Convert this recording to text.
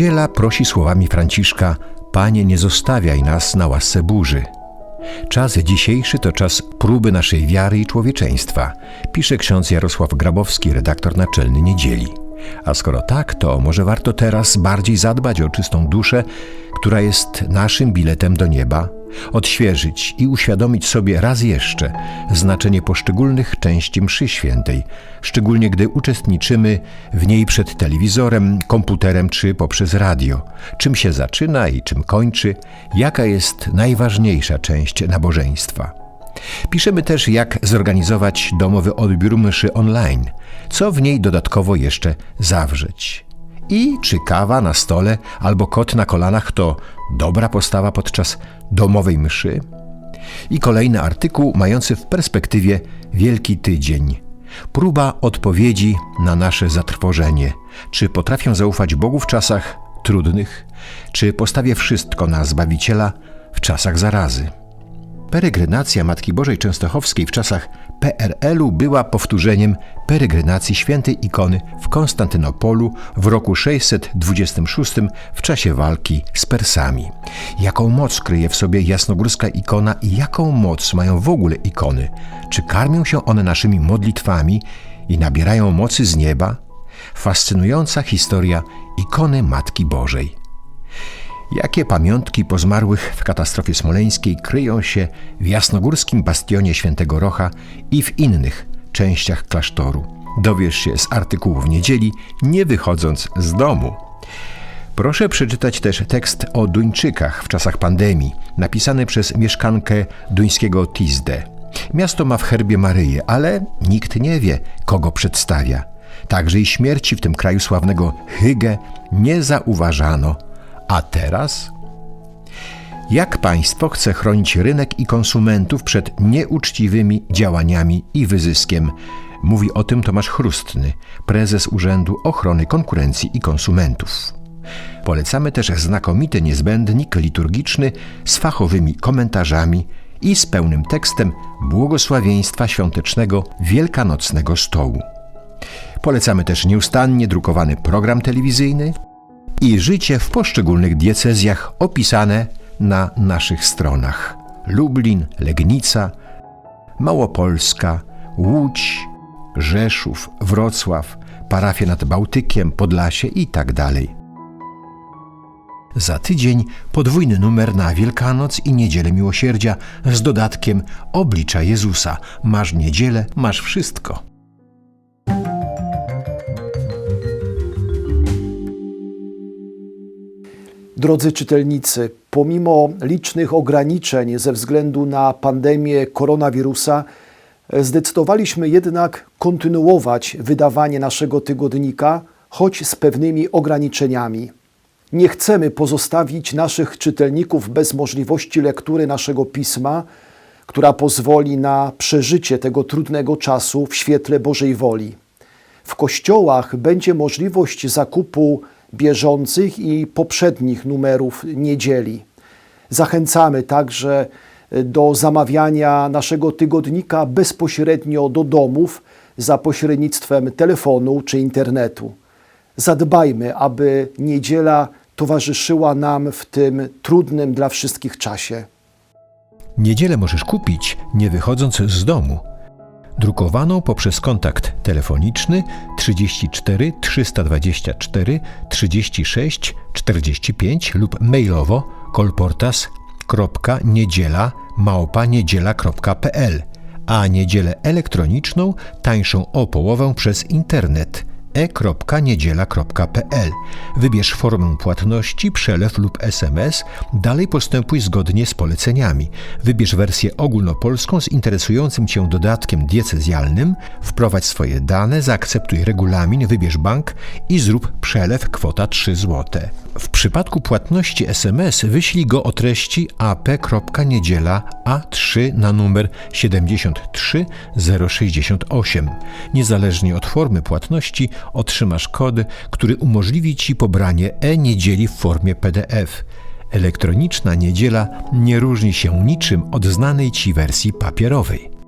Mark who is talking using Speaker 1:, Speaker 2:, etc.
Speaker 1: Niedziela prosi słowami Franciszka: Panie, nie zostawiaj nas na łasce burzy. Czas dzisiejszy to czas próby naszej wiary i człowieczeństwa, pisze ksiądz Jarosław Grabowski, redaktor naczelny Niedzieli. A skoro tak, to może warto teraz bardziej zadbać o czystą duszę, która jest naszym biletem do nieba, odświeżyć i uświadomić sobie raz jeszcze znaczenie poszczególnych części mszy świętej, szczególnie gdy uczestniczymy w niej przed telewizorem, komputerem czy poprzez radio. Czym się zaczyna i czym kończy, jaka jest najważniejsza część nabożeństwa. Piszemy też, jak zorganizować domowy odbiór mszy online, co w niej dodatkowo jeszcze zawrzeć. I czy kawa na stole albo kot na kolanach to dobra postawa podczas domowej mszy? I kolejny artykuł mający w perspektywie Wielki Tydzień. Próba odpowiedzi na nasze zatrwożenie. Czy potrafię zaufać Bogu w czasach trudnych? Czy postawię wszystko na Zbawiciela w czasach zarazy? Peregrynacja Matki Bożej Częstochowskiej w czasach PRL-u była powtórzeniem peregrynacji świętej ikony w Konstantynopolu w roku 626 w czasie walki z Persami. Jaką moc kryje w sobie jasnogórska ikona i jaką moc mają w ogóle ikony? Czy karmią się one naszymi modlitwami i nabierają mocy z nieba? Fascynująca historia ikony Matki Bożej. Jakie pamiątki po zmarłych w katastrofie smoleńskiej kryją się w jasnogórskim bastionie Świętego Rocha i w innych częściach klasztoru? Dowiesz się z artykułów niedzieli, nie wychodząc z domu. Proszę przeczytać też tekst o Duńczykach w czasach pandemii, napisany przez mieszkankę duńskiego Tizde. Miasto ma w herbie Maryję, ale nikt nie wie, kogo przedstawia. Także i śmierci w tym kraju sławnego Hygge nie zauważano – a teraz? Jak państwo chce chronić rynek i konsumentów przed nieuczciwymi działaniami i wyzyskiem? Mówi o tym Tomasz Chrustny, prezes Urzędu Ochrony Konkurencji i Konsumentów. Polecamy też znakomity niezbędnik liturgiczny z fachowymi komentarzami i z pełnym tekstem błogosławieństwa świątecznego Wielkanocnego Stołu. Polecamy też nieustannie drukowany program telewizyjny i życie w poszczególnych diecezjach opisane na naszych stronach. Lublin, Legnica, Małopolska, Łódź, Rzeszów, Wrocław, parafie nad Bałtykiem, Podlasie i tak. Za tydzień podwójny numer na Wielkanoc i Niedzielę Miłosierdzia z dodatkiem Oblicza Jezusa. Masz niedzielę, masz wszystko.
Speaker 2: Drodzy czytelnicy, pomimo licznych ograniczeń ze względu na pandemię koronawirusa, zdecydowaliśmy jednak kontynuować wydawanie naszego tygodnika, choć z pewnymi ograniczeniami. Nie chcemy pozostawić naszych czytelników bez możliwości lektury naszego pisma, która pozwoli na przeżycie tego trudnego czasu w świetle Bożej woli. W kościołach będzie możliwość zakupu bieżących i poprzednich numerów niedzieli. Zachęcamy także do zamawiania naszego tygodnika bezpośrednio do domów za pośrednictwem telefonu czy internetu. Zadbajmy, aby niedziela towarzyszyła nam w tym trudnym dla wszystkich czasie.
Speaker 1: Niedzielę możesz kupić, nie wychodząc z domu drukowaną poprzez kontakt telefoniczny 34 324 36 45 lub mailowo kolportas.niedziela a niedzielę elektroniczną tańszą o połowę przez internet e.niedziela.pl. Wybierz formę płatności, przelew lub SMS, dalej postępuj zgodnie z poleceniami. Wybierz wersję ogólnopolską z interesującym Cię dodatkiem diecezjalnym, wprowadź swoje dane, zaakceptuj regulamin, wybierz bank i zrób przelew kwota 3 zł. W przypadku płatności SMS wyślij go o treści ap.niedziela A3 na numer 73068. Niezależnie od formy płatności otrzymasz kod, który umożliwi Ci pobranie e-niedzieli w formie PDF. Elektroniczna niedziela nie różni się niczym od znanej Ci wersji papierowej.